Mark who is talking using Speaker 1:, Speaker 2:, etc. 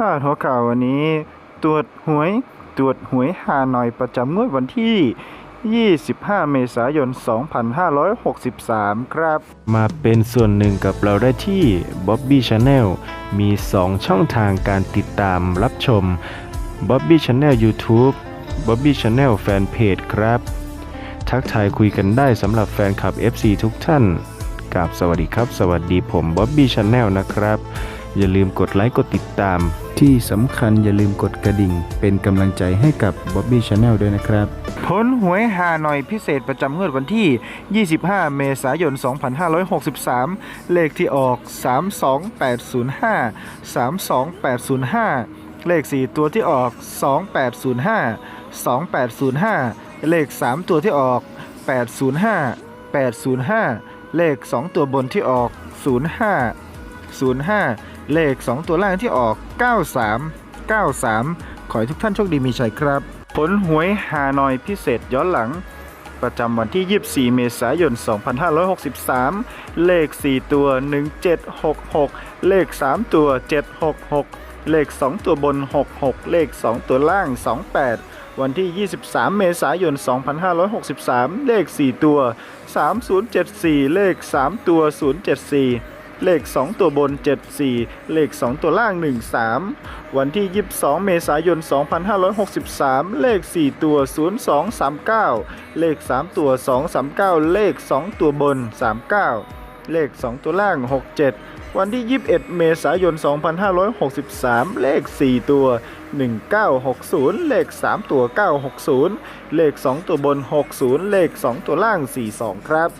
Speaker 1: พาดหัวข่าววันนี้ ตรวจหวย ตรวจหวยฮานอยประจำงวดวันที่ 25 เมษายน 2563 ครับ
Speaker 2: มาเป็นส่วนหนึ่งกับเราได้ที่ Bobby Channel มี 2 ช่องทางการติดตามรับชม Bobby Channel YouTube Bobby Channel Fanpage ครับ ทักทายคุยกันได้สำหรับแฟนคลับ FC ทุกท่านกับสวัสดีครับ สวัสดีผม Bobby Channel นะครับ อย่าลืมกดไลค์กดติดตาม ที่สำคัญอย่าลืมกดกระดิ่ง เป็นกำลังใจให้กับ Bobby Channel ด้วยนะครับ
Speaker 1: ผลหวยฮานอยพิเศษประจำงวดวันที่ 25 เมษายน 2563 เลขที่ออก 32805 32805 เลข 4 ตัวที่ออก 2805 2805 เลข 3 ตัวที่ออก 805 805 เลข 2 ตัวบนที่ออก 05 05 เลข 2 ตัวล่างที่ออก 93 93 ขอให้ทุกท่านโชคดีมีชัยครับ ผลหวยฮานอยพิเศษย้อนหลัง ประจำวันที่ 24 เมษายน 2563 เลข 4 ตัว 1766 เลข 3 ตัว 766 เลข 2 ตัวบน 66 เลข 2 ตัวล่าง 28 วันที่ 23 เมษายน 2563 เลข 4 ตัว 3074 เลข 3 ตัว 074 เลข 2 ตัวบน 74 เลข 2 ตัวล่าง 13 วันที่ 22 เมษายน 2563 เลข 4 ตัว 0239 เลข 3 ตัว 239 เลข 2 ตัวบน 39 เลข 2 ตัวล่าง 67 วันที่ 21 เมษายน 2563 เลข 4 ตัว 1960 เลข 3 ตัว 960 เลข 2 ตัวบน 60 เลข 2 ตัวล่าง 42 ครับ